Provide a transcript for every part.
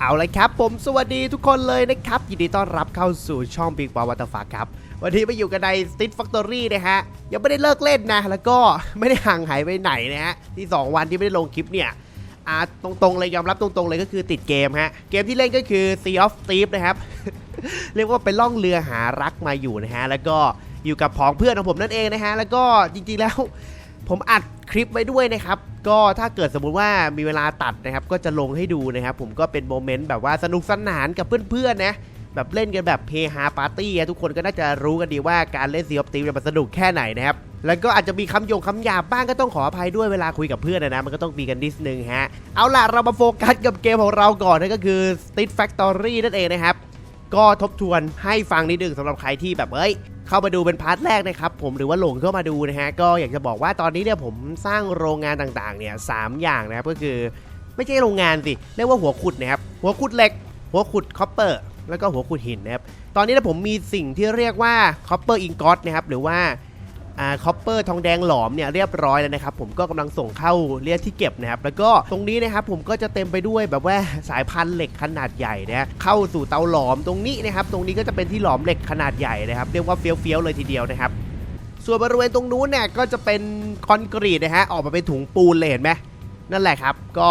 เอาเลยครับผมสวัสดีทุกคนเลยนะครับยินดีต้อนรับเข้าสู่ช่อง Big b a l l Water f a ครับ วันนี้มาอยู่กันใน Street Factory นะฮะ ยังไม่ได้เลิกเล่นนะ แล้วก็ไม่ได้ห่างหายไปไหนนะฮะ ที่ 2 วันที่ไม่ได้ลงคลิปเนี่ยอ่าตรงๆเลยยอมรับตรงๆเลยก็คือติดเกมฮะ เกมที่เล่นก็คือ Sea of Thieves นะครับ เรียกว่าเป็นล่องเรือหารักมาอยู่นะฮะ แล้วก็อยู่กับผองเพื่อนของผมนั่นเองนะฮะแล้วก็จริงๆแล้ว ผมอัดคลิปไว้ด้วยนะครับ ก็ถ้าเกิดสมมุติว่ามีเวลาตัดนะครับ ก็จะลงให้ดูนะครับ ผมก็เป็นโมเมนต์แบบว่าสนุกสนานกับเพื่อนๆนะแบบเล่นกันแบบเพฮาปาร์ตี้ทุกคนก็น่าจะรู้กันดีว่าการเล่นซีออฟตีมันสนุกแค่ไหนนะครับ แล้วก็อาจจะมีคำโยงคำหยาบบ้างก็ต้องขออภัยด้วยเวลาคุยกับเพื่อนนะนะ มันก็ต้องมีกันนิดนึงฮะ เอาล่ะ เรามาโฟกัสกับเกมของเราก่อนนั่นก็คือ Street Factory นั่นเองนะครับ ก็ทบทวนให้ฟังนิดนึงสำหรับใครที่แบบเอ้ย เข้ามาดูเป็นพาร์ทแรกนะครับผมหรือว่าหลงเข้ามาดูนะฮะก็อยากจะบอกว่าตอนนี้เนี่ยผมสร้างโรงงานต่างๆเนี่ยสามอย่างนะครับก็คือไม่ใช่โรงงานสิเรียกว่าหัวขุดนะครับหัวขุดเหล็ก หัวขุดคอปเปอร์แล้วก็หัวขุดหินนะครับตอนนี้นะผมมีสิ่งที่เรียกว่าคอปเปอร์อิงกอสนะครับหรือว่า คอปเปอร์ทองแดงหลอมเนี่ยเรียบร้อยแล้วนะครับผมก็กำลังส่งเข้าเรียกที่เก็บนะครับแล้วก็ตรงนี้นะครับผมก็จะเต็มไปด้วยแบบว่าสายพันธุ์เหล็กขนาดใหญ่นะเข้าสู่เตาหลอมตรงนี้นะครับตรงนี้ก็จะเป็นที่หลอมเหล็กขนาดใหญ่นะครับเรียกว่าเฟี้ยวๆเลยทีเดียวนะครับส่วนบริเวณตรงนู้นเนี่ยก็จะเป็นคอนกรีตนะฮะออกมาเป็นถุงปูนเลยเห็นไหมนั่นแหละครับ ก็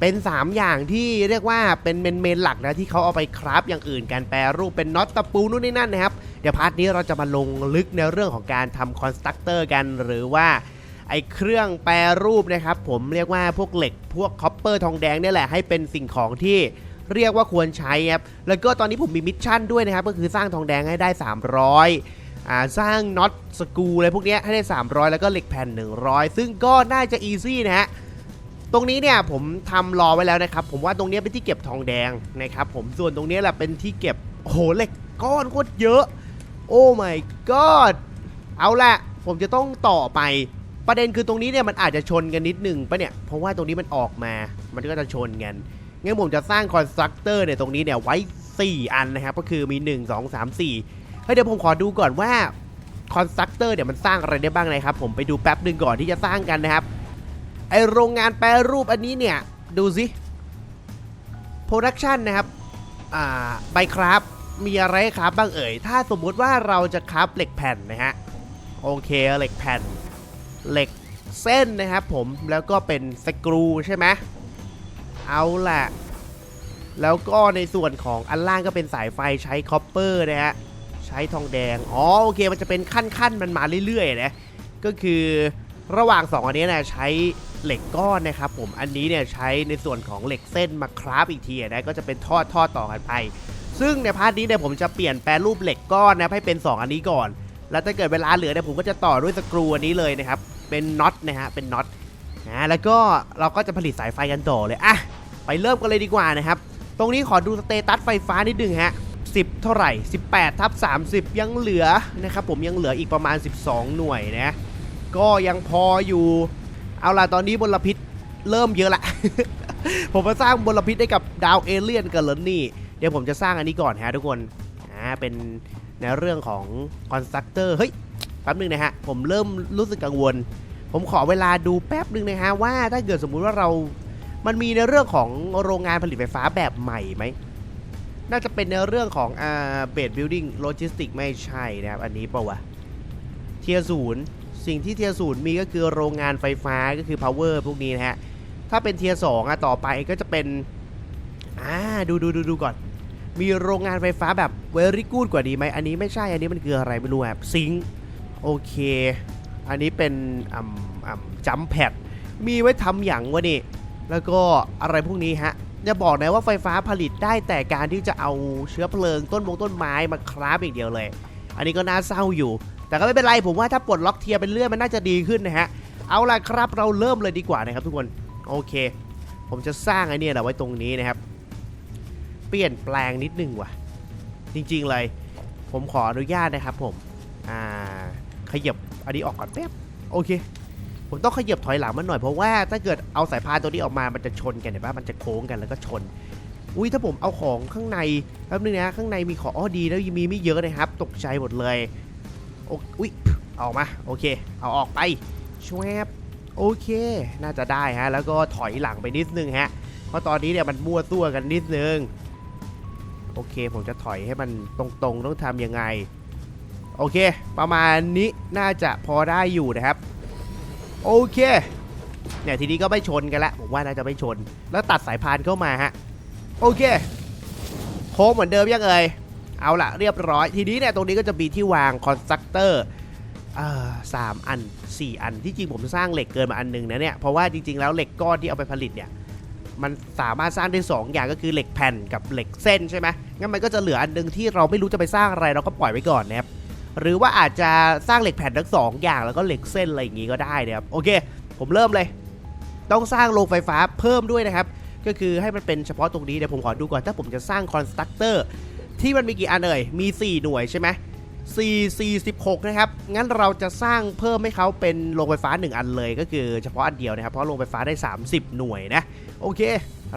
เป็น 3 อย่างที่เรียกว่าเป็นเมนเมนหลักนะที่เขาเอาไปคราฟอย่างอื่นการแปรรูปเป็นน็อตตะปูนู่นนี่นั่นนะครับ เดี๋ยวพาร์ทนี้เราจะมาลงลึกในเรื่องของการทำคอนสตรักเตอร์กันหรือว่าไอเครื่องแปรรูปนะครับผมเรียกว่าพวกเหล็กพวกคอปเปอร์ทองแดงนี่แหละให้เป็นสิ่งของที่เรียกว่าควรใช้ครับแล้วก็ตอนนี้ผมมีมิชชั่นด้วยนะครับก็คือสร้างทองแดงให้ได้ 300อ่าสร้างน็อตสกรูอะไรพวกนี้ให้ได้ 300 แล้วก็เหล็กแผ่น 100 ซึ่งก็น่าจะอีซี่นะฮะ รงนี้เนี่ยผมทำรอไว้แล้วนะครับ ผมว่าตรงนี้เป็นที่เก็บทองแดงนะครับผมส่วนตรงนี้แหละเป็นที่เก็บโอ้โหเหล็กก้อนโคตรเยอะ โอ้ my god เอาละผมจะต้องต่อไปประเด็นคือตรงนี้เนี่ยมันอาจจะชนกันนิดหนึ่งปะเนี่ย เพราะว่าตรงนี้มันออกมา มันก็จะชนกัน งั้นผมจะสร้างคอนสตรักเตอร์เนี่ยตรงนี้เนี่ยไว้ 4 อันนะครับ ก็คือมี 1 2 3 4เฮ้ยเดี๋ยวผมขอดูก่อนว่าคอนสตรักเตอร์เนี่ยมันสร้างอะไรได้บ้างนะครับ ผมไปดูแป๊บหนึ่งก่อนที่จะสร้างกันนะครับ ไอโรงงานแปรรูปอันนี้เนี่ย ดูสิโปรดักชันนะครับ อ่าใบครับมีอะไรครับบ้างเอ่ย ถ้าสมมุติว่าเราจะครับเหล็กแผ่นนะฮะ โอเคเหล็กแผ่น เหล็กเส้นนะครับผมแล้วก็เป็นสกรูใช่ไหมเอาล่ะ แล้วก็ในส่วนของอันล่างก็เป็นสายไฟใช้คอปเปอร์นะฮะ ใช้ทองแดง อ๋อโอเค มันจะเป็นขั้นๆมันมาเรื่อยๆนะ ก็คือระหว่าง 2 อันนี้นะใช้ เหล็กก้อนนะครับผมอันนี้เนี่ยใช้ในส่วนของเหล็กเส้นมาคราฟอีกทีนะก็จะเป็นทอดทอดต่อกันไป ซึ่งในพาร์ทนี้เนี่ยผมจะเปลี่ยนแปลรูปเหล็กก้อนนะให้เป็น 2 อันนี้ก่อน แล้วถ้าเกิดเวลาเหลือเนี่ยผมก็จะต่อด้วยสกรูอันนี้เลยนะครับเป็นน็อตนะฮะเป็นน็อตนะแล้วก็เราก็จะผลิตสายไฟกันต่อเลยอะไปเริ่มกันเลยดีกว่านะครับตรงนี้ขอดูสเตตัสไฟฟ้านิดนึงฮะ10 เท่าไหร่ 18ทับ30 ยังเหลือนะครับผมยังเหลืออีกประมาณ 12 หน่วยนะ ก็ยังพออยู่ เอาล่ะตอนนี้มลพิษเริ่มเยอะละ ผมมาสร้างมลพิษให้กับดาวเอเลี่ยนกันเลยนี่ เดี๋ยวผมจะสร้างอันนี้ก่อนฮะทุกคน อ่า เป็นในเรื่องของคอนสตรักเตอร์ เฮ้ย แป๊บนึงนะฮะ ผมเริ่มรู้สึกกังวล ผมขอเวลาดูแป๊บนึงนะฮะว่าถ้าเกิดสมมุติว่าเรา มันมีในเรื่องของโรงงานผลิตไฟฟ้าแบบใหม่ไหม น่าจะเป็นในเรื่องของอ่าเบสบิลดิ้งโลจิสติกไม่ใช่นะครับ อันนี้เปล่าวะ เทียศูนย์ สิ่งที่เทียศูนย์มีก็คือโรงงานไฟฟ้าก็คือ power พวกนี้นะฮะ ถ้าเป็นเทียสองอะต่อไปก็จะเป็น อ่า ดูดูดูดูก่อน มีโรงงานไฟฟ้าแบบเวรี่กูดกว่าดีไหมอันนี้ไม่ใช่ อันนี้มันคืออะไรไม่รู้ครับซิงโอเค อันนี้เป็นอ่ำอ่ำจัมแพดมีไว้ทำอย่างวะนี่ แล้วก็อะไรพวกนี้ฮะจะบอกนะว่าไฟฟ้าผลิตได้แต่การที่จะเอาเชื้อเพลิงต้นมงต้นไม้มาคราฟอย่างเดียวเลย อันนี้ก็น่าเศร้าอยู่ แต่ก็ไม่เป็นไรผมว่าถ้าปลดล็อกเทียเป็นเลื่อนมันน่าจะดีขึ้นนะฮะ เอาล่ะครับเราเริ่มเลยดีกว่านะครับทุกคน โอเค ผมจะสร้างไอ้นี่แหละไว้ตรงนี้นะครับ เปลี่ยนแปลงนิดนึงว่ะ จริงๆเลย ผมขออนุญาตนะครับผม อ่า ขยับอันนี้ออกก่อนแป๊บ โอเค ผมต้องขยับถอยหลังมันหน่อยเพราะว่าถ้าเกิดเอาสายพานตัวนี้ออกมา มันจะชนกันเห็นปะมันจะโค้งกันแล้วก็ชนอุ้ยถ้าผมเอาของข้างในแป๊บนึงนะข้างในมีของอ้อดีแล้วยังมีไม่เยอะนะครับ ตกใจหมดเลย โออุ้ยเอาออกมา โอเค เอาออกไปชวบโอเค น่าจะได้ฮะ แล้วก็ถอยหลังไปนิดนึงฮะ เพราะตอนนี้เนี่ยมันมั่วตัวกันนิดนึง โอเค ผมจะถอยให้มันตรงๆ ต้องทำยังไง โอเค ประมาณนี้น่าจะพอได้อยู่นะครับ โอเค เนี่ยทีนี้ก็ไม่ชนกันละ ผมว่าน่าจะไม่ชน แล้วตัดสายพานเข้ามาฮะ โอเค โค้งเหมือนเดิมยังเอ่ย เอาละเรียบร้อย ทีนี้เนี่ยตรงนี้ก็จะมีที่วางคอนสตรักเตอร์สามอัน 4 อันที่จริงผมสร้างเหล็กเกินมาอันหนึงนะเนี่ยเพราะว่าจริงๆแล้วเหล็กก้อนที่เอาไปผลิตเนี่ยมันสามารถสร้างได้ 2 อย่างก็คือเหล็กแผ่นกับเหล็กเส้นใช่ไหมงั้นมันก็จะเหลืออันหนึงที่เราไม่รู้จะไปสร้างอะไรเราก็ปล่อยไว้ก่อนนะครับหรือว่าอาจจะสร้างเหล็กแผ่นทั้งสองอย่างแล้วก็เหล็กเส้นอะไรอย่างงี้ก็ได้นะครับโอเค ผมเริ่มเลย ต้องสร้างโรงไฟฟ้าเพิ่มด้วยนะครับ ก็คือให้มันเป็นเฉพาะตรงนี้เดี๋ยวผมขอดูก่อนถ้าผมจะสร้างคอนสตรักเตอร์ ที่มันมีกี่อันเอ่ย มี 4 หน่วยใช่ไหม4 46นะครับ งั้นเราจะสร้างเพิ่มให้เขาเป็นโรงไฟฟ้า 1 อันเลยก็คือเฉพาะอันเดียวนะครับ เพราะโรงไฟฟ้าได้ 30 หน่วยนะ โอเค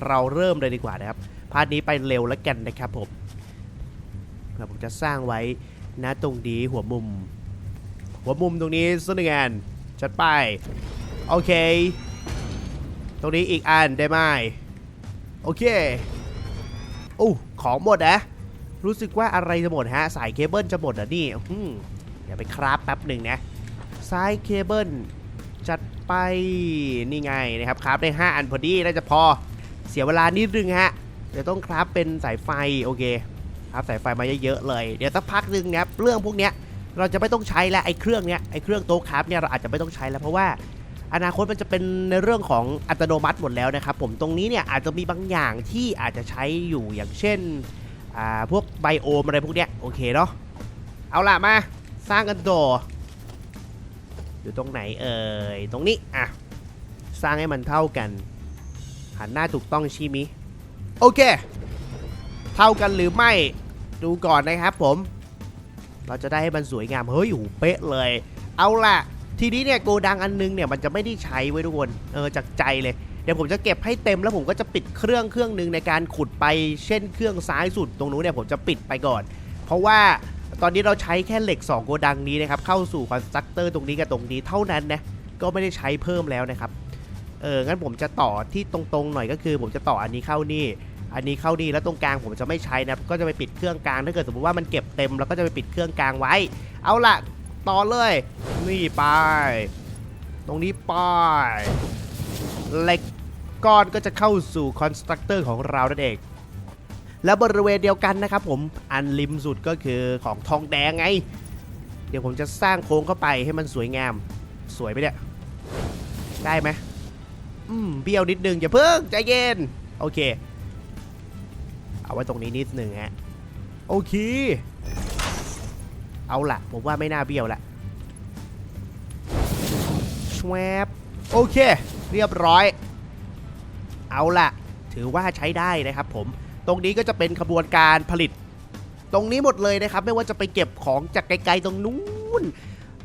เราเริ่มเลยดีกว่านะครับ พาร์ทนี้ไปเร็วแล้วกันนะครับผมแล้วผมจะสร้างไว้นะตรงนี้หัวมุม หัวมุมตรงนี้สักหนึ่งอันจัดไป โอเค ตรงนี้อีกอันได้ไหมโอเคโอ้ของหมดนะ รู้สึกว่าอะไรจะหมดฮะ สายเคเบิลจะหมดเหรอะนี่อืมเดี๋ยวไปคราฟแป๊บหนึ่งนะ สายเคเบิลจัดไปนี่ไงนะครับคราฟได้ 5 อันพอดีน่าจะพอเสียเวลานิดนึงฮะ เดี๋ยวต้องคราฟเป็นสายไฟโอเคครับสายไฟมาเยอะๆเลย เดี๋ยวสักพักหนึ่งนะครับเรื่องพวกเนี้ยเราจะไม่ต้องใช้แล้วไอ้เครื่องเนี้ยไอ้เครื่องโต๊ะคราฟเนี่ยเราอาจจะไม่ต้องใช้แล้วเพราะว่าอนาคตมันจะเป็นในเรื่องของอัตโนมัติหมดแล้วนะครับผมตรงนี้เนี่ยอาจจะมีบางอย่างที่อาจจะใช้อยู่อย่างเช่น อ่าพวกไบโอมอะไรพวกเนี้ยโอเคเนาะเอาล่ะมาสร้างกันต่ออยู่ตรงไหนเอ่ยตรงนี้อะสร้างให้มันเท่ากันหันหน้าถูกต้องชิมิโอเค เท่ากันหรือไม่ดูก่อนนะครับผม เราจะได้ให้มันสวยงามเฮ้ยโอ้โหเป๊ะเลย เอาล่ะ ทีนี้เนี่ยโกดังอันนึงเนี่ยมันจะไม่ได้ใช้ไว้ทุกคนเออจากใจเลย เดี๋ยวผมจะเก็บให้เต็มแล้วผมก็จะปิดเครื่องเครื่องหนึ่งในการขุดไปเช่นเครื่องซ้ายสุดตรงนู้นเนี่ยผมจะปิดไปก่อน เพราะว่าตอนนี้เราใช้แค่เหล็ก 2 โกดังนี้นะครับ เข้าสู่คอนสตรักเตอร์ตรงนี้กับตรงนี้เท่านั้นนะ ก็ไม่ได้ใช้เพิ่มแล้วนะครับ เออ งั้นผมจะต่อที่ตรงๆหน่อยก็คือ ผมจะต่ออันนี้เข้านี่ อันนี้เข้านี่แล้วตรงกลางผมจะไม่ใช้นะ ก็จะไปปิดเครื่องกลาง ถ้าเกิดสมมติว่ามันเก็บเต็มเราก็จะไปปิดเครื่องกลางไว้ เอาล่ะ ต่อเลย นี่ไป ตรงนี้ไป เหล็กก้อนก็จะเข้าสู่คอนสตรักเตอร์ของเรานั่นเอง แล้วบริเวณเดียวกันนะครับผมอันริมสุดก็คือของทองแดงไง เดี๋ยวผมจะสร้างโค้งเข้าไปให้มันสวยงาม สวยไหมเนี่ย ได้ไหมอืมเบี้ยวนิดนึงอย่าเพิ่งใจเย็น โอเค เอาไว้ตรงนี้นิดหนึ่งฮะ โอเค เอาละผมว่าไม่น่าเบี้ยวละชวบโอเค เรียบร้อย เอาละถือว่าใช้ได้นะครับผม ตรงนี้ก็จะเป็นขบวนการผลิต ตรงนี้หมดเลยนะครับ ไม่ว่าจะไปเก็บของจากไกลๆตรงนู้น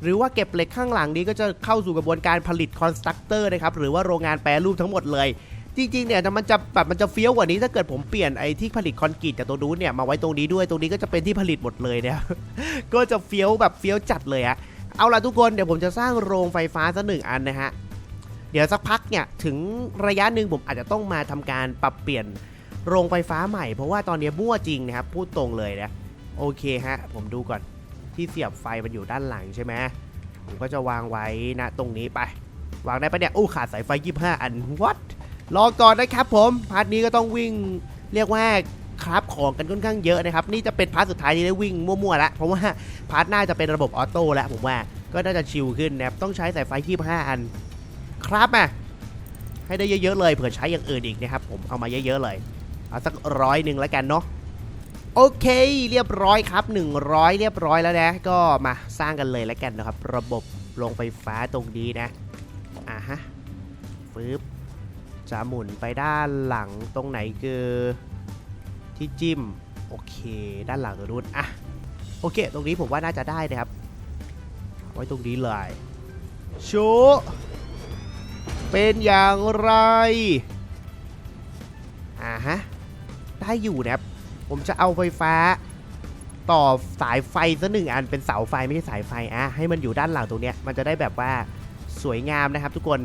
หรือว่าเก็บเหล็กข้างหลังนี้ก็จะเข้าสู่กระบวนการผลิตคอนสตรักเตอร์นะครับ หรือว่าโรงงานแปรรูปทั้งหมดเลยจริงๆ เนี่ยมันจะแบบมันจะเฟี้ยวกว่านี้ถ้าเกิดผมเปลี่ยนไอ้ที่ผลิตคอนกรีตจากตรงนู้นเนี่ยมาไว้ตรงนี้ด้วยตรงนี้ก็จะเป็นที่ผลิตหมดเลยเนี่ยก็จะเฟี้ยวแบบเฟี้ยวจัดเลยอะเอาล่ะทุกคนเดี๋ยวผมจะสร้างโรงไฟฟ้าสักหนึ่งอันนะฮะ เดี๋ยวสักพักเนี่ยถึงระยะหนึ่งผมอาจจะต้องมาทำการปรับเปลี่ยนโรงไฟฟ้าใหม่ เพราะว่าตอนนี้มั่วจริงนะครับพูดตรงเลยนะโอเคฮะ ผมดูก่อนที่เสียบไฟมันอยู่ด้านหลังใช่ไหมผมก็จะวางไว้นะตรงนี้ไป วางได้ปะเนี่ยอู้ขาดสายไฟ 25 อัน what รอก่อนนะครับผมพาร์ทนี้ก็ต้องวิ่งเรียกว่าคราฟของกันค่อนข้างเยอะนะครับ นี่จะเป็นพาร์ทสุดท้ายที่ได้วิ่งมั่วๆแล้วเพราะว่าพาร์ทหน้าจะเป็นระบบออโต้แล้วผมว่าก็น่าจะชิลขึ้นนะครับต้องใช้สายไฟ25อัน ครับอะให้ได้เยอะๆเลยเผื่อใช้อย่างอื่นอีกนะครับผมเอามาเยอะๆเลยเอาสักร้อยหนึ่งแล้วกันเนาะโอเค เรียบร้อยครับ 100 เรียบร้อยแล้วนะ ก็มาสร้างกันเลยแล้วกันนะครับ ระบบโรงไฟฟ้าตรงนี้นะอะฮะฟืบจะหมุนไปด้านหลังตรงไหนคือที่จิ้มโอเค ด้านหลังรงนู้นอะโอเค ตรงนี้ผมว่าน่าจะได้นะครับเอาไว้ตรงนี้เลยชู เป็นอย่างไรอ่าฮะได้อยู่นะครับ ผมจะเอาไฟฟ้า ต่อสายไฟสักหนึ่งอันเป็นเสาไฟไม่ใช่สายไฟอะให้มันอยู่ด้านหลังตรงเนี้ยมันจะได้แบบว่าสวยงามนะครับ ทุกคน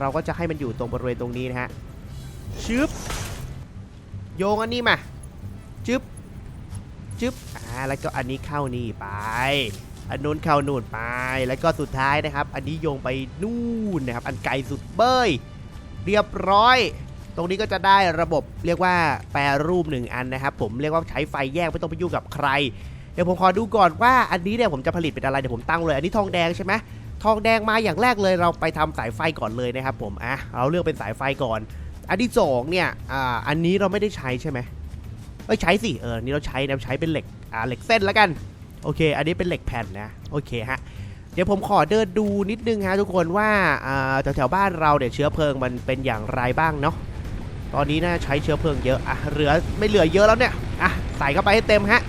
เราก็จะให้มันอยู่ตรงบริเวณตรงนี้นะฮะชึบโยงอันนี้มาจึ๊บจึ๊บอ่าแล้วก็อันนี้เข้านี่ไป อันนู้นเข้านู่นไป แล้วก็สุดท้ายนะครับ อันนี้โยงไปนู่นนะครับ อันไกลสุดเบยเรียบร้อย ตรงนี้ก็จะได้ระบบเรียกว่าแปรรูปหนึ่งอันนะครับ ผมเรียกว่าใช้ไฟแยกไม่ต้องไปยุ่งกับใคร เดี๋ยวผมขอดูก่อนว่าอันนี้เนี่ยผมจะผลิตเป็นอะไรเดี๋ยวผมตั้งเลย อันนี้ทองแดงใช่ไหมทองแดงมาอย่างแรกเลยเราไปทำสายไฟก่อนเลยนะครับ ผมอะเราเลือกเป็นสายไฟก่อน อันที่สองเนี่ยอ่าอันนี้เราไม่ได้ใช้ใช่ไหมไม่ใช้สิเอออันนี้เราใช้นะใช้เป็นเหล็กอ่าเหล็กเส้นแล้วกัน โอเค อันนี้เป็นเหล็กแผ่นนะ โอเคฮะ เดี๋ยวผมขอเดินดูนิดนึงฮะทุกคนว่าอ่าแถวๆบ้านเราเนี่ยเชื้อเพลิงมันเป็นอย่างไรบ้างเนาะ ตอนนี้น่าใช้เชื้อเพลิงเยอะ อะ เหลือไม่เหลือเยอะแล้วเนี่ย อะ ใส่เข้าไปให้เต็มฮะ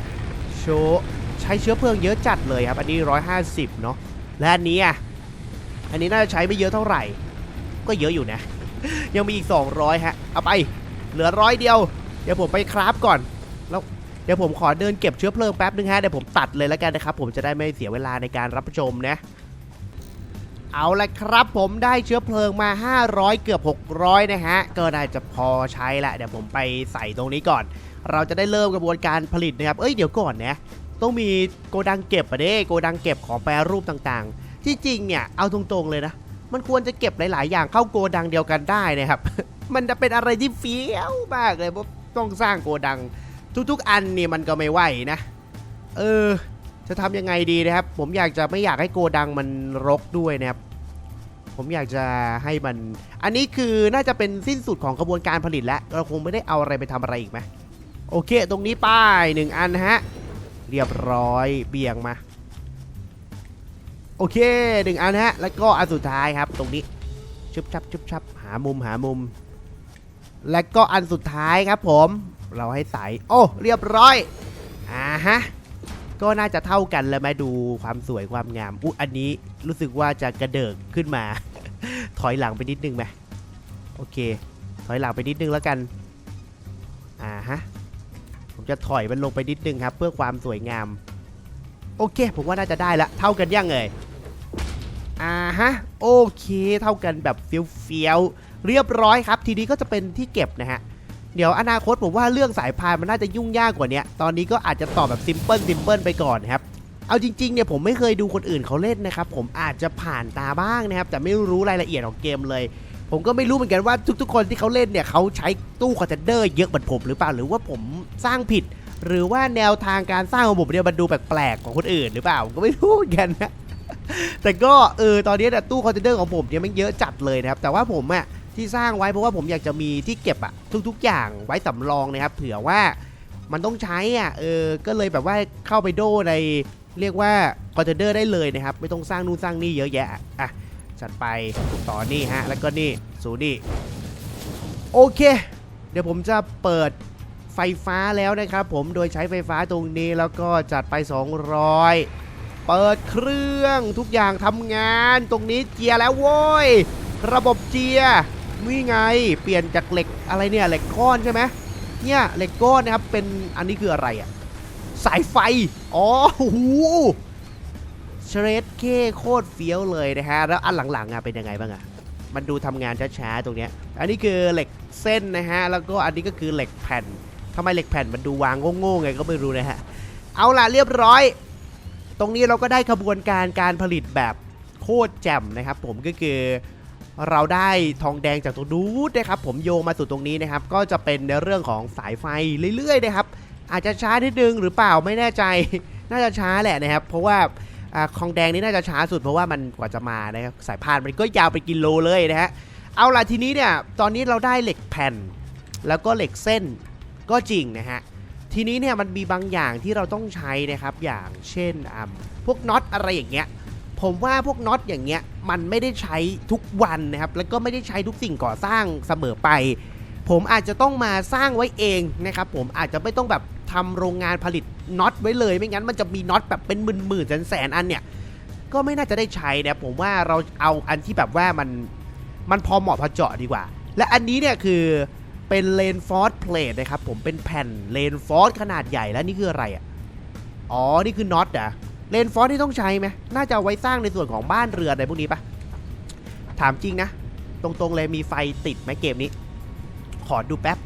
โชว์ใช้เชื้อเพลิงเยอะจัดเลยครับ อันนี้ 150 เนาะ และอันนี้อะ อันนี้น่าจะใช้ไม่เยอะเท่าไหร่ ก็เยอะอยู่นะ ยังมีอีก 200 ฮะ เอาไป เหลือร้อยเดียว เดี๋ยวผมไปคราฟก่อน เดี๋ยวผมขอเดินเก็บเชื้อเพลิงแป๊บนึงฮะเดี๋ยวผมตัดเลยแล้วกันนะครับผมจะได้ไม่เสียเวลาในการรับชมนะเอาละครับผมได้เชื้อเพลิงมา 500 เกือบ 600 นะฮะ ก็น่าจะพอใช้ละเดี๋ยวผมไปใส่ตรงนี้ก่อน เราจะได้เริ่มกระบวนการผลิตนะครับ เอ้ยเดี๋ยวก่อนนะ ต้องมีโกดังเก็บอะเด้โกดังเก็บของแปรรูปต่างๆ ที่จริงเนี่ย เอาตรงๆเลยนะ มันควรจะเก็บหลายๆ อย่างเข้าโกดังเดียวกันได้นะครับ มันจะเป็นอะไรที่เฟี้ยวมากเลยเพราะต้องสร้างโกดัง ทุกๆ อันนี่มันก็ไม่ไหวนะ เออ จะทำยังไงดีนะครับ ผมอยากจะไม่อยากให้โกดังมันรกด้วยนะครับ ผมอยากจะให้มัน อันนี้คือน่าจะเป็นสิ้นสุดของกระบวนการผลิตแล้ว เราคงไม่ได้เอาอะไรไปทำอะไรอีกไหมโอเค ตรงนี้ป้ายหนึ่งอันนะฮะ เรียบร้อยเบี่ยงมา โอเคหนึ่งอันนะฮะ แล้วก็อันสุดท้ายครับ ตรงนี้ชุบชับชุบชับหามุมหามุม และก็อันสุดท้ายครับผม เราให้ใส โอ้ เรียบร้อย อ่าฮะ ก็น่าจะเท่ากันแล้วไหมดูความสวยความงาม อุ๊ยอันนี้รู้สึกว่าจะกระเดิกขึ้นมา ถอยหลังไปนิดนึงไหมโอเค ถอยหลังไปนิดนึงแล้วกัน อ่าฮะ ผมจะถอยมันลงไปนิดนึงครับ เพื่อความสวยงาม โอเค ผมว่าน่าจะได้ละ เท่ากันยังเอ่ยอ่าฮะ โอเค เท่ากันแบบเฟี้ยวๆเรียบร้อยครับ ทีนี้ก็จะเป็นที่เก็บนะฮะ เดี๋ยวอนาคตผมว่าเรื่องสายพานมันน่าจะยุ่งยากกว่านี้ตอนนี้ก็อาจจะตอบแบบซิมเพิลซิมเพิลไปก่อนครับเอาจริงๆเนี่ยผมไม่เคยดูคนอื่นเขาเล่นนะครับผมอาจจะผ่านตาบ้างนะครับแต่ไม่รู้รายละเอียดของเกมเลย ผมก็ไม่รู้เหมือนกันว่าทุกๆ คนที่เขาเล่นเนี่ยเขาใช้ตู้คอนเทนเนอร์เยอะเหมือนผมหรือเปล่าหรือว่าผมสร้างผิด หรือว่าแนวทางการสร้างของผมเนี่ยมันดูแปลกๆของคนอื่นหรือเปล่าก็ไม่รู้เหมือนกันนะแต่ก็เออตอนนี้เนี่ยตู้คอนเทนเนอร์ของผมเนี่ยมันเยอะจัดเลยนะครับแต่ว่าผมอะ ที่สร้างไว้เพราะว่าผมอยากจะมีที่เก็บอะทุก ๆ อย่างไว้สำรองนะครับ เผื่อว่ามันต้องใช้อะเออก็เลยแบบว่าเข้าไปโดในเรียกว่าคอนเทนเนอร์ได้เลยนะครับ ไม่ต้องสร้างนู่นสร้างนี่เยอะแยะอะจัดไปต่อนี่ฮะ แล้วก็นี่สูนี่โอเค เดี๋ยวผมจะเปิดไฟฟ้าแล้วนะครับผมโดยใช้ไฟฟ้าตรงนี้แล้วก็จัดไป 200 เปิดเครื่องทุกอย่างทำงาน ตรงนี้เจียร์แล้วโว้ยระบบเจียร์ นี่ไง เปลี่ยนจากเหล็กอะไรเนี่ยเหล็กก้อนใช่ไหมเนี่ยเหล็กก้อนนะครับเป็นอันนี้คืออะไรอะสายไฟ อ๋อโอ้โหเชรดเคโคตรเฟี้ยวเลยนะฮะ แล้วอันหลังๆอะเป็นยังไงบ้างอะมันดูทำงานช้าๆตรงเนี้ย อันนี้คือเหล็กเส้นนะฮะ แล้วก็อันนี้ก็คือเหล็กแผ่นทำไมเหล็กแผ่นมันดูวางโง่ๆไงก็ไม่รู้นะฮะ เอาล่ะเรียบร้อย ตรงนี้เราก็ได้ขบวนการการผลิตแบบโคตรแจ่มนะครับ ผมก็คือ เราได้ทองแดงจากตรงนู้นนะครับผมโยงมาสู่ตรงนี้นะครับ ก็จะเป็นในเรื่องของสายไฟเรื่อยๆนะครับ อาจจะช้านิดนึงหรือเปล่าไม่แน่ใจ น่าจะช้าแหละนะครับ เพราะว่าอทองแดงนี่น่าจะช้าสุดเพราะว่ามันกว่าจะมานะครับสายพานมันก็ยาวไปกิโลเลยนะฮะเอาล่ะทีนี้เนี่ยตอนนี้เราได้เหล็กแผ่น แล้วก็เหล็กเส้นก็จริงนะฮะทีนี้เนี่ยมันมีบางอย่างที่เราต้องใช้นะครับอย่างเช่นพวกน็อตอะไรอย่างเงี้ย ผมว่าพวกน็อตอย่างเงี้ยมันไม่ได้ใช้ทุกวันนะครับ แล้วก็ไม่ได้ใช้ทุกสิ่งก่อสร้างเสมอไป ผมอาจจะต้องมาสร้างไว้เองนะครับ ผมอาจจะไม่ต้องแบบทำโรงงานผลิตน็อตไว้เลย ไม่งั้นมันจะมีน็อตแบบเป็นหมื่นๆแสนๆอันเนี่ย ก็ไม่น่าจะได้ใช้นะผมว่าเราเอาอันที่แบบว่ามันมันพอเหมาะพอเจาะดีกว่า และอันนี้เนี่ยคือเป็นเลนฟอร์ดเพลทนะครับผมเป็นแผ่นเลนฟอร์ดขนาดใหญ่แล้วนี่คืออะไรอะอ๋อนี่คือน็อตอะ เลนฟอร์ที่ต้องใช้ไหมน่าจะเอาไว้สร้างในส่วนของบ้านเรือนอะไรพวกนี้ปะถามจริงนะ ตรงๆเลยมีไฟติดไหมเกมนี้ ขอดูแป๊บ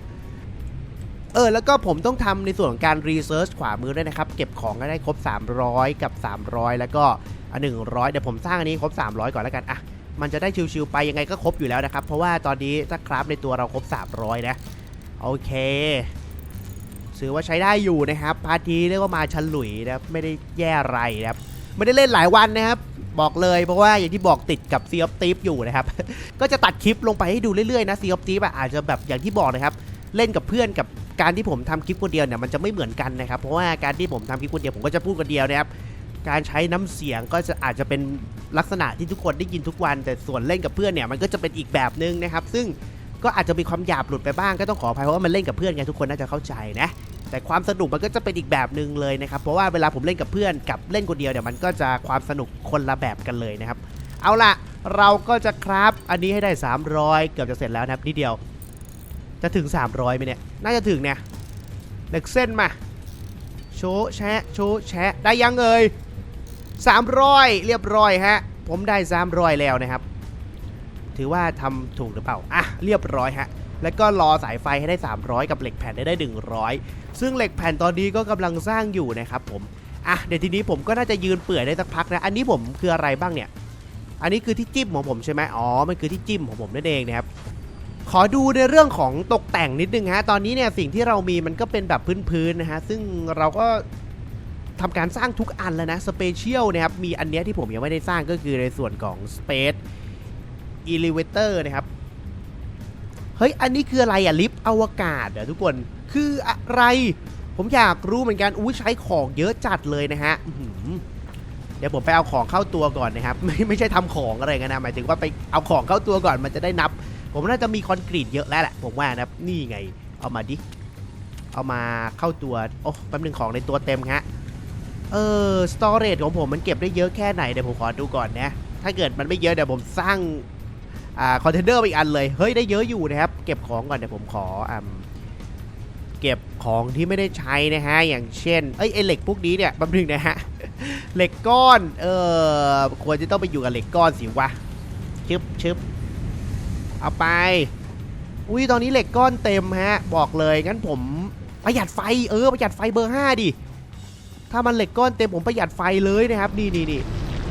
เเออ แล้วก็ผมต้องทำในส่วนของการรีเสิร์ชขวามือด้วยนะครับ เก็บของให้ได้ครบ 300 กับ 300 แล้วก็อัน100 เดี๋ยวผมสร้างอันนี้ครบ 300 ก่อนแล้วกัน อะ มันจะได้ชิวๆไปยังไงก็ครบอยู่แล้วนะครับ เพราะว่าตอนนี้ถ้าคราฟในตัวเราครบ 300 นะ โอเค ถือว่าใช้ได้อยู่นะครับพาร์ทนี้เรียกว่ามาฉลุยนะครับไม่ได้แย่อะไรนะครับไม่ได้เล่นหลายวันนะครับบอกเลยเพราะว่าอย่างที่บอกติดกับ Sea of Thieves อยู่นะครับ ก็จะตัดคลิปลงไปให้ดูเรื่อยๆนะ Sea of Thieves อาจจะแบบอย่างที่บอกนะครับ เล่นกับเพื่อนกับการที่ผมทำคลิปคนเดียวเนี่ยมันจะไม่เหมือนกันนะครับ เพราะว่าการที่ผมทำคลิปคนเดียวผมก็จะพูดคนเดียวนะครับ การใช้น้ำเสียงก็จะอาจจะเป็นลักษณะที่ทุกคนได้ยินทุกวัน แต่ส่วนเล่นกับเพื่อนเนี่ยมันก็จะเป็นอีกแบบนึงนะครับ ซึ่งก็อาจจะมีความหยาบหลุดไปบ้างก็ต้องขออภัยเพราะว่ามันเล่นกับเพื่อนไงทุกคนน่าจะเข้าใจนะ แต่ความสนุกมันก็จะเป็นอีกแบบหนึ่งเลยนะครับ เพราะว่าเวลาผมเล่นกับเพื่อนกับเล่นคนเดียวเนี่ยมันก็จะความสนุกคนละแบบกันเลยนะครับ เอาล่ะเราก็จะครับอันนี้ให้ได้ 300 เกือบจะเสร็จแล้วนะครับนิดเดียว จะถึง 300ไหมเนี่ยน่าจะถึงเนี่ยเหล็กเส้นมาโชว์แชะโชว์แชะได้ยังเอ่ย300 เรียบร้อยฮะ ผมได้ 300 แล้วนะครับ ถือว่าทำถูกหรือเปล่า อะ เรียบร้อยฮะ แล้วก็รอสายไฟให้ได้ 300 กับเหล็กแผ่นได้ได้ 100 ซึ่งเหล็กแผ่นตอนนี้ก็กำลังสร้างอยู่นะครับผมอะเดี๋ยวทีนี้ผมก็น่าจะยืนเปื่อยได้สักพักนะอันนี้ผมคืออะไรบ้างเนี่ย อันนี้คือที่จิ้มของผมใช่ไหมอ๋อมันคือที่จิ้มของผมนั่นเองนะครับขอดูในเรื่องของตกแต่งนิดนึงฮะตอนนี้เนี่ยสิ่งที่เรามีมันก็เป็นแบบพื้นๆนะฮะซึ่งเราก็ทำการสร้างทุกอันแล้วนะสเปเชียลนะครับมีอันเนี้ยที่ผมยังไม่ได้สร้างก็คือในส่วนของ Space Elevator นะครับ เฮ้ย อันนี้คืออะไรอะลิฟต์อวกาศเหรอทุกคน คืออะไร ผมอยากรู้เหมือนกันอู้ใช้ของเยอะจัดเลยนะฮะเดี๋ยวผมไปเอาของเข้าตัวก่อนนะครับ ไม่ไม่ใช่ทำของอะไรกันนะหมายถึงว่าไปเอาของเข้าตัวก่อนมันจะได้นับ ผมน่าจะมีคอนกรีตเยอะแล้วแหละผมว่านะครับนี่ไง เอามาดิเอามาเข้าตัวโอ้แป๊บนึงของในตัวเต็มฮะเออสตอเรจของผมมันเก็บได้เยอะแค่ไหนเดี๋ยวผมขอดูก่อนนะถ้าเกิดมันไม่เยอะเดี๋ยวผมสร้างอ่าคอนเทนเนอร์ไปอีกอันเลยเฮ้ยได้เยอะอยู่นะครับ เก็บของก่อนเดี๋ยวผมขออ่า เก็บของที่ไม่ได้ใช้นะฮะ อย่างเช่น เอ้ยไอเหล็กพวกนี้เนี่ยแป๊บนึงนะฮะ เหล็กก้อน เออควรจะต้องไปอยู่กับเหล็กก้อนสิวะ ชึบชึบเอาไป อุ้ยตอนนี้เหล็กก้อนเต็มฮะ บอกเลยงั้นผมประหยัดไฟ เออประหยัดไฟเบอร์5ดิ ถ้ามันเหล็กก้อนเต็มผมประหยัดไฟเลยนะครับ นี่นี่นี่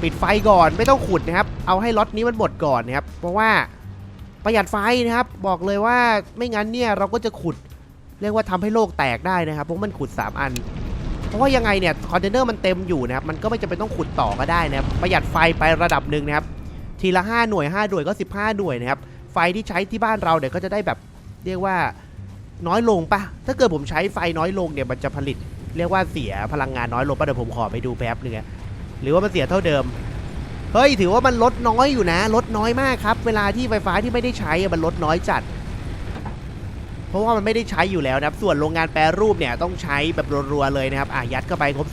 ปิดไฟก่อนไม่ต้องขุดนะครับ เอาให้ล็อตนี้มันหมดก่อนนะครับ เพราะว่าประหยัดไฟนะครับ บอกเลยว่าไม่งั้นเนี่ยเราก็จะขุด เรียกว่าทำให้โลกแตกได้นะครับเพราะมันขุด 3 อัน เพราะว่ายังไงเนี่ยคอนเทนเนอร์มันเต็มอยู่นะครับมันก็ไม่จำเป็นต้องขุดต่อก็ได้นะครับประหยัดไฟไประดับหนึ่งนะครับทีละ 5 หน่วย 5 หน่วยก็ 15 หน่วยนะครับไฟที่ใช้ที่บ้านเราเนี่ยก็จะได้แบบเรียกว่าน้อยลงปะถ้าเกิดผมใช้ไฟน้อยลงเนี่ยมันจะผลิต เรียกว่าเสียพลังงานน้อยลงปะเดี๋ยวผมขอไปดูแป๊บนึงอะหรือว่ามันเสียเท่าเดิมเฮ้ยถือว่ามันลดน้อยอยู่นะ ลดน้อยมากครับ เวลาที่ไฟฟ้าที่ไม่ได้ใช้มันลดน้อยจัด ราะว่ามันไม่ได้ใช้อยู่แล้วนะครับ ส่วนโรงงานแปรรูปเนี่ยต้องใช้แบบรัวๆเลยนะครับอะยัดเข้าไปครบ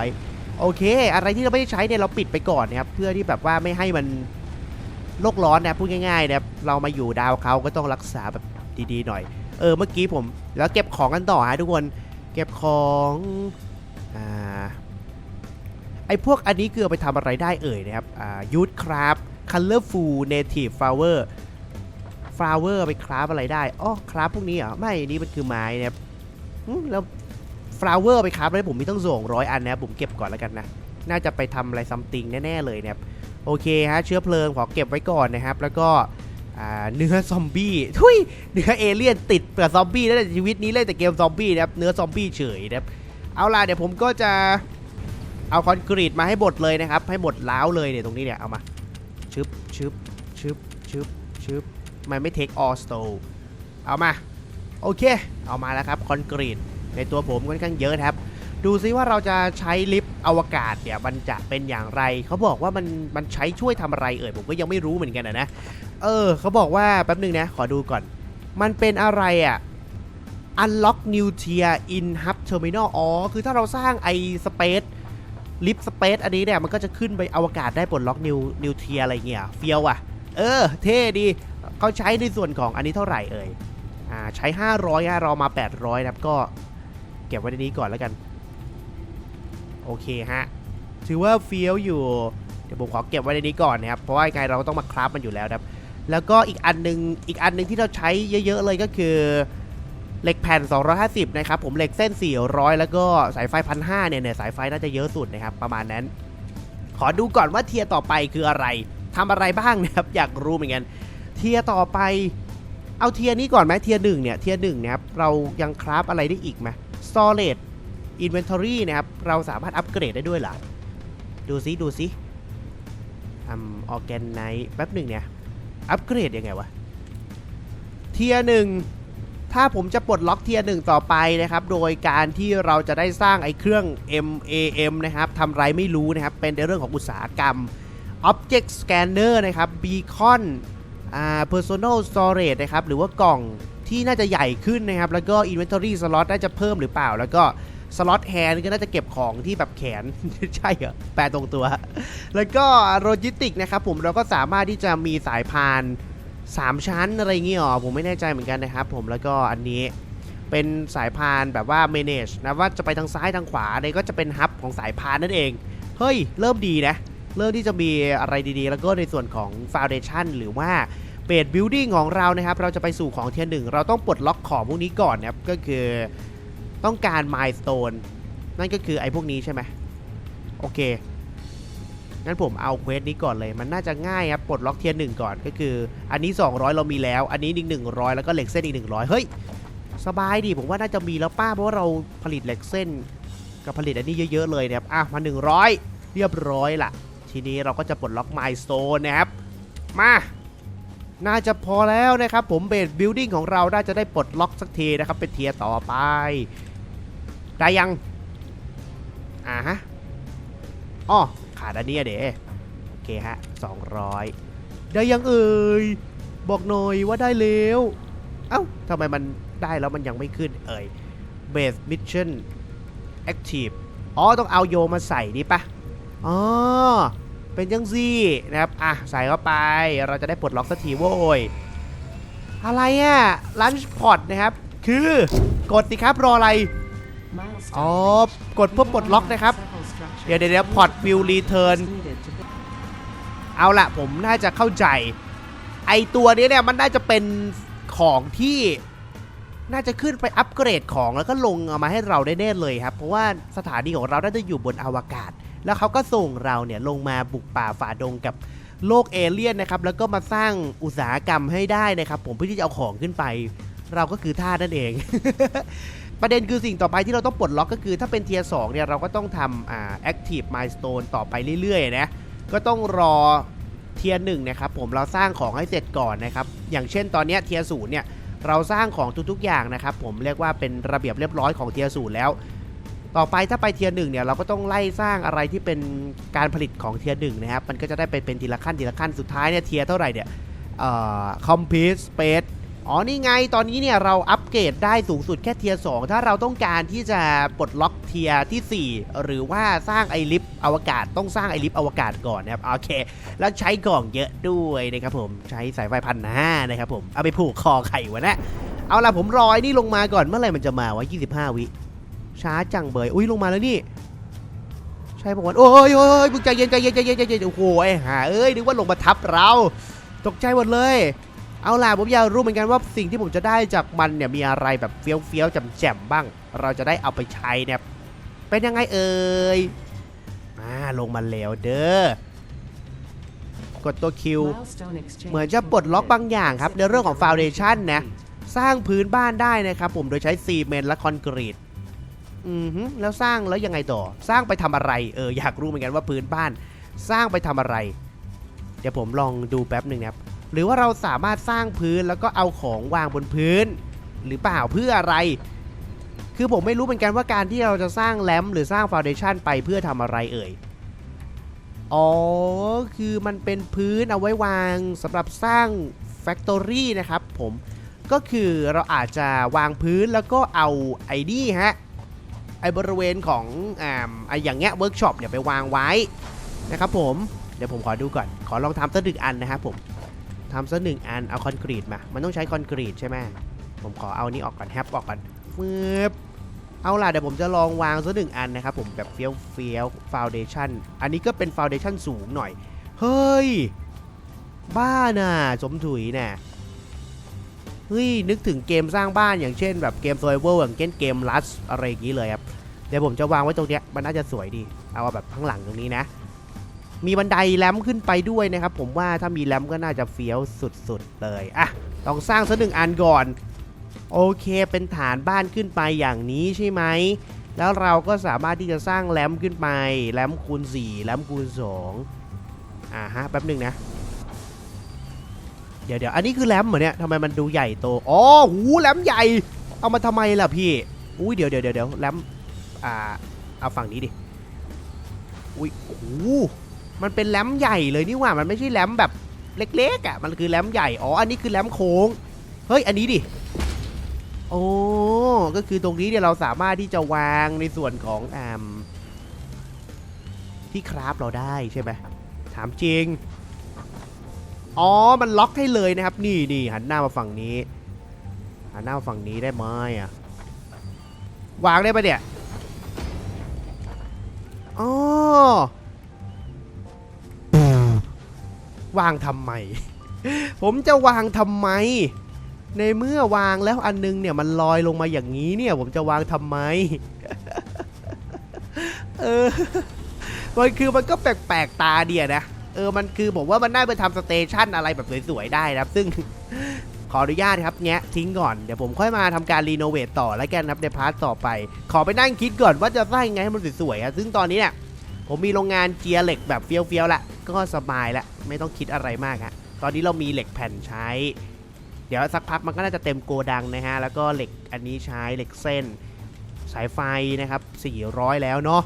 200 โอเค อะไรที่เราไม่ได้ใช้เนี่ยเราปิดไปก่อนนะครับ เพื่อที่แบบว่าไม่ให้มันโลกร้อนนะพูดง่ายๆนะครับเรามาอยู่ดาวเขาก็ต้องรักษาแบบดีๆหน่อย เออเมื่อกี้ผม แล้วเก็บของกันต่อฮะทุกคนเก็บของอ่าไอพวกอันนี้คือเอาไปทำอะไรได้เอ่ยนะครับอ่ายูทคราฟคัลเลอร์ฟูลเนทีฟฟลาเวอร์ ฟลาเวอร์ไปคราฟอะไรได้อ๋อคราฟพวกนี้เหรอไม่นนี้มันคือไม้นะครับแล้วฟลาเวอร์ไปคราฟได้ผมมีต้องส่งร้อยอันนะครับผมเก็บก่อนแล้วกันนะ น่าจะไปทำอะไรซัมติงแน่ๆเลยนะครับโอเคฮะเชื้อเพลิงขอเก็บไว้ก่อนนะครับ แล้วก็เนื้อซอมบี้ทุยเนื้อเอเลี่ยนติดกับซอมบี้แล้วแต่ชีวิตนี้เล่นแต่เกมซอมบี้นะครับเนื้อซอมบี้เฉยนะครับเอาล่ะเดี๋ยวผมก็จะเอาคอนกรีตมาให้บดเลยนะครับ ให้หมดล้าวเลยเนี่ยตรงนี้เนี่ยเอามาชึบชึบชึบชึบชึบ มันไม่เทคออสโตเอามา โอเค เอามาแล้วครับคอนกรีตในตัวผมค่อนข้างเยอะครับ ดูซิว่าเราจะใช้ลิฟต์อวกาศเนี่ยมันจะเป็นอย่างไร เขาบอกว่ามันมันใช้ช่วยทำอะไรเอ่ยผมก็ยังไม่รู้เหมือนกันนะนะ เออ เขาบอกว่าแป๊บนึงนะ ขอดูก่อน มันเป็นอะไรอะ Unlock New Tier in Hub Terminal อ๋อ คือถ้าเราสร้างไอ้ Space ลิฟต์สเปซอันนี้เนี่ยมันก็จะขึ้นไปอวกาศได้ปลดล็อกนิวนิวเทียอะไรเงี้ยเฟียวอะ เออ เท่ดี เขาใช้ในส่วนของอันนี้เท่าไหร่เอ่ยอ่าใช้ 500ฮะเรามา 800นะครับก็เก็บไว้ในนี้ก่อนแล้วกัน โอเคฮะถือว่าเฟี้ยวอยู่ เดี๋ยวผมขอเก็บไว้ในนี้ก่อนนะครับเพราะว่าไงเราก็ต้องมาคราฟมันอยู่แล้วครับ แล้วก็อีกอันหนึงอีกอันหนึงที่เราใช้เยอะ ๆ เลยก็คือเหล็กแผ่น 250 นะครับ ผมเหล็กเส้น 400 แล้วก็สายไฟพันห้าเนี่ยเนี่ยสายไฟน่าจะเยอะสุดนะครับ ประมาณนั้น ขอดูก่อนว่าเทียร์ต่อไปคืออะไรทำอะไรบ้างนะครับ อยากรู้เหมือนกัน เทียต่อไป เอาเทียนี้ก่อนไหมเทียหนึ่งเนี่ย เทียหนึ่งเนี่ยครับ เรายังคราฟอะไรได้อีกไหม storage inventory นะครับ เราสามารถอัปเกรดได้ด้วยเหรอ ดูซิ ดูซิอืมออแกนไนแป๊บหนึ่งเนี่ย อัปเกรดยังไงวะ เทียหนึ่งถ้าผมจะปลดล็อกเทียหนึ่งต่อไปนะครับ โดยการที่เราจะได้สร้างไอ้เครื่อง MAM นะครับทำไรไม่รู้นะครับ เป็นในเรื่องของอุตสาหกรรม Object Scanner นะครับ Beacon Personal Storage นะครับหรือว่ากล่องที่น่าจะใหญ่ขึ้นนะครับ แล้วก็ Inventory Slot น่าจะเพิ่มหรือเปล่า แล้วก็ Slot Hand ก็น่าจะเก็บของที่แบบแขน ใช่เหรอแปลตรงตัว แล้วก็โลจิสติกนะครับผมเราก็สามารถที่จะมีสายพาน 3 ชั้นอะไรเงี้ยหรอผมไม่แน่ใจเหมือนกันนะครับผมแล้วก็อันนี้เป็นสายพานแบบว่า manage นะว่าจะไปทางซ้ายทางขวาเนี่ยก็จะเป็นฮับของสายพานนั่นเอง เฮ้ย เริ่มดีนะ เริ่มที่จะมีอะไรดีๆ แล้วก็ในส่วนของ foundation หรือว่าเบสบิ l ดิ้งของเรานะครับ เราจะไปสู่ของเทียนหนึ่งเราต้องปลดล็อกของพวกนี้ก่อนนะครับ ก็คือต้องการ milestone นั่นก็คือไอ้พวกนี้ใช่ไหมโอเค งั้นผมเอาเควสนี้ก่อนเลย มันน่าจะง่ายครับปลดล็อกเทียนหนึ่งก่อนก็คือ อันนี้ 200 เรามีแล้ว อันนี้อีก100แล้วก็เหล็กเส้นอีก100เฮ้ยสบายดีผมว่าน่าจะมีแล้วป้าเพราะว่าเราผลิตเหล็กเส้น กับผลิตอันนี้เยอะๆเลยนะครับอะมา100 เรียบร้อยละ ทีนี้เราก็จะปลดล็อกไมล์โตนนะครับ มา น่าจะพอแล้วนะครับผมเบสบิลดิ้งของเราน่าจะได้ปลดล็อกสักทีนะครับ เป็นเทียต่อไป ได้ยัง อ่าฮะอ้อขาดอันนี้เดโอเคฮะ200 ได้ยังเอ่ย บอกหน่อยว่าได้แล้ว เอ้าทำไมมันได้แล้วมันยังไม่ขึ้นเอ่ย Base Mission Active อ๋อ ต้องเอาโยมาใส่นี่ปะอ๋อ เป็นจังซี่นะครับ อะ ใส่เข้าไปเราจะได้ปลดล็อกสักทีโว้ย อะไรอะลันช์พอดนะครับ คือกดสิครับรออะไร อ๋อ กดเพื่อปลดล็อกนะครับ เดี๋ยวเดี๋ยวพอตวิวรีเทิร์นเอาละผมน่าจะเข้าใจ ไอตัวนี้เนี่ยมันน่าจะเป็นของที่น่าจะขึ้นไปอัปเกรดของแล้วก็ลงเอามาให้เราได้แน่เลยครับ เพราะว่าสถานีของเราน่าจะอยู่บนอวกาศ แล้วเขาก็ส่งเราเนี่ยลงมาบุกป่าฝ่าดงกับโลกเอเลี่ยนนะครับ แล้วก็มาสร้างอุตสาหกรรมให้ได้นะครับ ผมเพื่อที่จะเอาของขึ้นไป เราก็คือท่านั่นเอง ประเด็นคือสิ่งต่อไปที่เราต้องปลดล็อกก็คือถ้าเป็นเทียร์สเนี่ยเราก็ต้องทำอ่า active milestone ต่อไปเรื่อยๆนะก็ต้องรอเทียร์หนึ่งนะครับผมเราสร้างของให้เสร็จก่อนนะครับ อย่างเช่นตอนนี้เทียร์ศูนย์เนี่ยเราสร้างของทุกๆอย่างนะครับ ผมเรียกว่าเป็นระเบียบเรียบร้อยของเทียร์ศูนย์แล้ว ต่อไปถ้าไปเทียร์หนึ่งเนี่ยเราก็ต้องไล่สร้างอะไรที่เป็นการผลิตของเทียร์หนึ่งนะครับมันก็จะได้ไปเป็นทีละขั้นทีละขั้นสุดท้ายเนี่ยเทียร์เท่าไหร่เนี่ยเอ่อ complete space อ๋อนี่ไงตอนนี้เนี่ยเราอัปเกรดได้สูงสุดแค่เทียร์2ถ้าเราต้องการที่จะปลดล็อกเทียร์ที่ 4 หรือว่าสร้างไอลิฟอวกาศต้องสร้างไอลิฟอวกาศก่อนนะครับโอเค แล้วใช้กล่องเยอะด้วยนะครับผมใช้สายไฟพันห้านะครับผมเอาไปผูกคอไข่วะนะเอาล่ะผมรอไอ้นี่ลงมาก่อนเมื่อไหร่มันจะมาวะ25 วิ ช้าจังเบยอุ้ยลงมาแล้วนี่ใช่ปะวะโอ้ยโอ้ยมึงใจเย็นใจเย็นใจเย็นใจเย็นโอ้โหไอ้ห่าเอ้ยนึกว่าลงมาทับเรา ตกใจหมดเลย เอาล่ะผมอยากรู้เหมือนกันว่าสิ่งที่ผมจะได้จากมันเนี่ยมีอะไรแบบเฟี้ยวเฟี้ยวๆแจ่มๆบ้าง เราจะได้เอาไปใช้เนี่ยเป็นยังไงเอ่ยมาลงมาแล้วเด้อกดตัวคิวเหมือนจะปลดล็อกบางอย่างครับในเรื่องของฟาวเดชันนะสร้างพื้นบ้านได้นะครับผมโดยใช้ซีเมนต์และคอนกรีต อือฮึแล้วสร้างแล้วยังไงต่อ สร้างไปทำอะไร เอออยากรู้เหมือนกันว่าพื้นบ้าน สร้างไปทำอะไร เดี๋ยวผมลองดูแป๊บหนึ่งนะครับ หรือว่าเราสามารถสร้างพื้นแล้วก็เอาของวางบนพื้น หรือเปล่าเพื่ออะไร คือผมไม่รู้เหมือนกันว่าการที่เราจะสร้างแลมหรือสร้างฟาวเดชันไปเพื่อทำอะไรเอ่ย อ๋อ คือมันเป็นพื้นเอาไว้วางสำหรับสร้างแฟคทอรี่นะครับผม ก็คือเราอาจจะวางพื้นแล้วก็เอาไอ้นี่ฮะ ไอ้บริเวณของอ่าไอ้อย่างเงี้ยเวิร์กช็อปเนี่ยไปวางไว้นะครับผมเดี๋ยวผมขอดูก่อน ขอลองทำสักหนึ่งอันนะครับผมทำสักหนึ่งอันเอาคอนกรีตมา มันต้องใช้คอนกรีตใช่ไหมผมขอเอานี้ออกก่อนแฮปออกก่อนฟืบเอาล่ะเดี๋ยวผมจะลองวางสักหนึ่งอันนะครับผมแบบเฟี้ยวเฟี้ยวฟาวเดชั่นอันนี้ก็เป็นฟาวเดชั่นสูงหน่อย เฮ้ย บ้าน่ะสมถุยน่ะ เฮ้ยนึกถึงเกมสร้างบ้านอย่างเช่นแบบเกม survival อย่างเช่นเกม Rust อะไรอย่างนี้เลยครับเดี๋ยวผมจะวางไว้ตรงเนี้ยมันน่าจะสวยดี เอาแบบข้างหลังตรงนี้นะ มีบันไดแลมขึ้นไปด้วยนะครับ ผมว่าถ้ามีแลมก็น่าจะเฟี้ยวสุดๆเลยอะต้องสร้างสักหนึ่งอันก่อนโอเคเป็นฐานบ้านขึ้นไปอย่างนี้ใช่ไหมแล้วเราก็สามารถที่จะสร้างแลมขึ้นไปแลมคูณ4แลมคูณ2อ่าฮะแป๊บหนึ่งนะ เดี๋ยวเดี๋ยวอันนี้คือแลมเหรอเนี่ยทำไมมันดูใหญ่โตอ๋อหูแลมใหญ่ เอามาทำไมล่ะพี่อุ้ยเดี๋ยวเดี๋ยวเดี๋ยวแลมอ่าเอาฝั่งนี้ดิอุ้ยโอ้มันเป็นแลมใหญ่เลยนี่หว่ามันไม่ใช่แลมแบบเล็กๆอะมันคือแลมใหญ่อ๋ออันนี้คือแลมโค้งเฮ้ยอันนี้ดิโอ้ก็คือตรงนี้เนี่ยเราสามารถที่จะวางในส่วนของอ่าที่คราฟเราได้ใช่ไหมถามจริง อ๋อ มันล็อกให้เลยนะครับ นี่นี่หันหน้ามาฝั่งนี้ หันหน้ามาฝั่งนี้ได้ไหมอะ วางได้ปะเนี่ย อ๋อ วางทำไม ผมจะวางทำไม ในเมื่อวางแล้วอันนึงเนี่ยมันลอยลงมาอย่างนี้เนี่ย ผมจะวางทำไม เออมันคือมันก็แปลกๆตาเดียนะ เออมันคือผมว่ามันน่าไปทำสเตชันอะไรแบบสวยๆได้นะครับ ซึ่งขออนุญาตครับเนี้ยทิ้งก่อน เดี๋ยวผมค่อยมาทำการรีโนเวทต่อแล้วกันครับในพาร์ทต่อไป ขอไปนั่งคิดก่อนว่าจะสร้างยังไงให้มันสวยๆอะซึ่งตอนนี้เนี่ยผมมีโรงงานเจียร์เหล็กแบบเฟี้ยวๆละก็สบายละไม่ต้องคิดอะไรมากฮะตอนนี้เรามีเหล็กแผ่นใช้ เดี๋ยวสักพักมันก็น่าจะเต็มโกดังนะฮะแล้วก็เหล็กอันนี้ใช้เหล็กเส้น สายไฟนะครับ400 แล้วเนาะ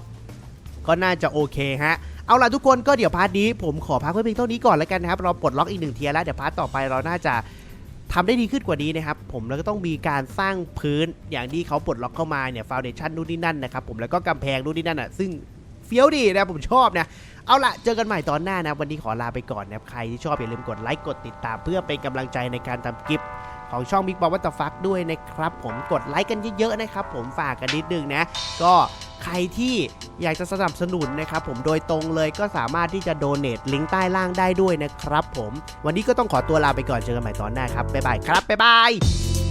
ก็น่าจะโอเคฮะ เอาล่ะทุกคนก็เดี๋ยวพาร์ทนี้ผมขอพักไว้เพียงเท่านี้ก่อนแล้วกันนะครับเราปลดล็อกอีกหนึ่งเทียร์แล้วเดี๋ยวพาร์ทต่อไปเราน่าจะทำได้ดีขึ้นกว่านี้นะครับผมแล้วก็ต้องมีการสร้างพื้นอย่างที่เขาปลดล็อกเข้ามาเนี่ยฟาวเดชั่นนู่นนี่นั่นนะครับผมแล้วก็กำแพงนู่นนี่นั่นอะซึ่งเฟี้ยวดีนะผมชอบนะเอาล่ะ เจอกันใหม่ตอนหน้านะ วันนี้ขอลาไปก่อนนะครับใครที่ชอบอย่าลืมกดไลค์กดติดตาม เพื่อเป็นกำลังใจในการทำคลิป ของช่อง Big b o s What the Fuck ด้วยนะครับ ผมกดไลค์กันเยอะๆนะครับ ผมฝากกันนิดนึงนะ ก็ใครที่อยากจะสนับสนุนนะครับผมโดยตรงเลยก็สามารถที่จะโดเน a ลิงก์ใต้ล่างได้ด้วยนะครับผม วันนี้ก็ต้องขอตัวลาไปก่อนเจอกันใหม่ตอนหน้าครับบ๊ายบายครับบ๊ายบาย